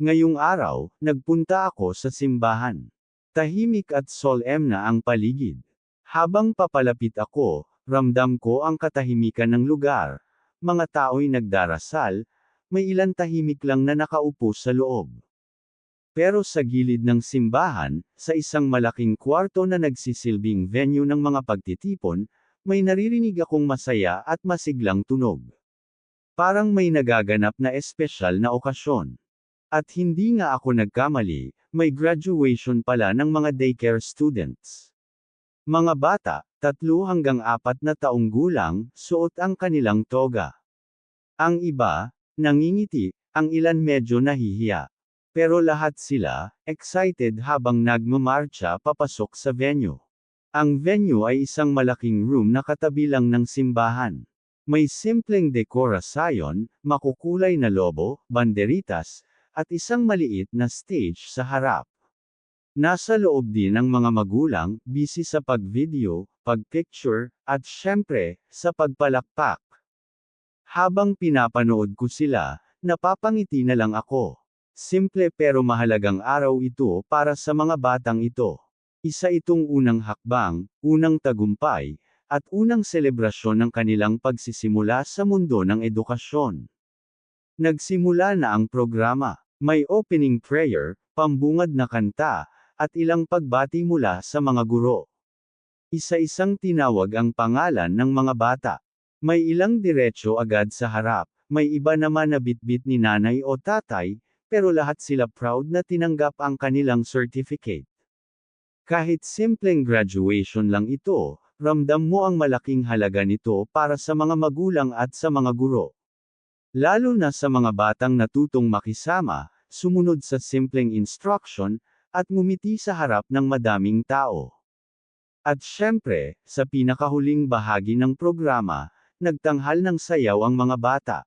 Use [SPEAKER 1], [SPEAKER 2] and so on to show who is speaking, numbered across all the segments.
[SPEAKER 1] Ngayong araw, nagpunta ako sa simbahan. Tahimik at solemna ang paligid. Habang papalapit ako, ramdam ko ang katahimikan ng lugar. Mga tao'y nagdarasal, may ilan tahimik lang na nakaupo sa loob. Pero sa gilid ng simbahan, sa isang malaking kwarto na nagsisilbing venue ng mga pagtitipon, may naririnig akong masaya at masiglang tunog. Parang may nagaganap na espesyal na okasyon. At hindi nga ako nagkamali, may graduation pala ng mga daycare students. Mga bata, tatlo hanggang apat na taong gulang, suot ang kanilang toga. Ang iba, nangingiti, ang ilan medyo nahihiya. Pero lahat sila, excited habang nagmamarcha papasok sa venue. Ang venue ay isang malaking room na katabi lang ng simbahan. May simpleng dekorasyon, makukulay na lobo, banderitas, at isang maliit na stage sa harap. Nasa loob din ang mga magulang, busy sa pag-video, pag-picture, at syempre, sa pagpalakpak. Habang pinapanood ko sila, napapangiti na lang ako. Simple pero mahalagang araw ito para sa mga batang ito. Isa itong unang hakbang, unang tagumpay, at unang selebrasyon ng kanilang pagsisimula sa mundo ng edukasyon. Nagsimula na ang programa. May opening prayer, pambungad na kanta, at ilang pagbati mula sa mga guro. Isa-isang tinawag ang pangalan ng mga bata. May ilang diretsyo agad sa harap, may iba naman na bitbit ni nanay o tatay, pero lahat sila proud na tinanggap ang kanilang certificate. Kahit simpleng graduation lang ito, ramdam mo ang malaking halaga nito para sa mga magulang at sa mga guro. Lalo na sa mga batang natutong makisama, sumunod sa simpleng instruction, at ngumiti sa harap ng madaming tao. At syempre, sa pinakahuling bahagi ng programa, nagtanghal ng sayaw ang mga bata.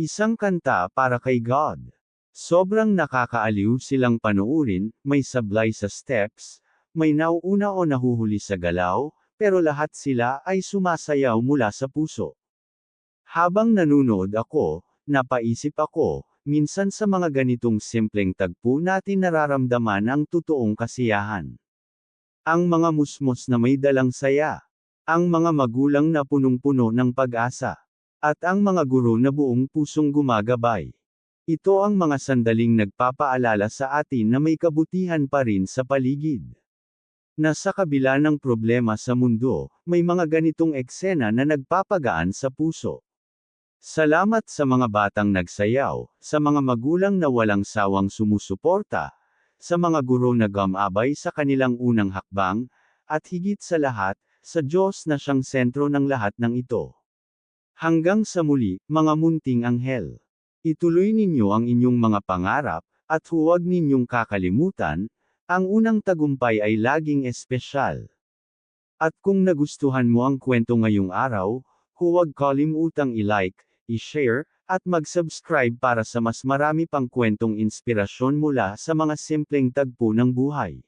[SPEAKER 1] Isang kanta para kay God. Sobrang nakakaaliw silang panuurin, may sablay sa steps, may nauuna o nahuhuli sa galaw, pero lahat sila ay sumasayaw mula sa puso. Habang nanunood ako, napaisip ako, minsan sa mga ganitong simpleng tagpo natin nararamdaman ang totoong kasiyahan. Ang mga musmos na may dalang saya. Ang mga magulang na punong-puno ng pag-asa. At ang mga guro na buong pusong gumagabay. Ito ang mga sandaling nagpapaalala sa atin na may kabutihan pa rin sa paligid. Na sa kabila ng problema sa mundo, may mga ganitong eksena na nagpapagaan sa puso. Salamat sa mga batang nagsayaw, sa mga magulang na walang sawang sumusuporta, sa mga guro na gamabay sa kanilang unang hakbang, at higit sa lahat, sa Diyos na siyang sentro ng lahat ng ito. Hanggang sa muli, mga munting anghel. Ituloy ninyo ang inyong mga pangarap, at huwag ninyong kakalimutan, ang unang tagumpay ay laging espesyal. At kung nagustuhan mo ang kwento ngayong araw, huwag kalimutang i-like, i-share, at mag-subscribe para sa mas marami pang kwentong inspirasyon mula sa mga simpleng tagpo ng buhay.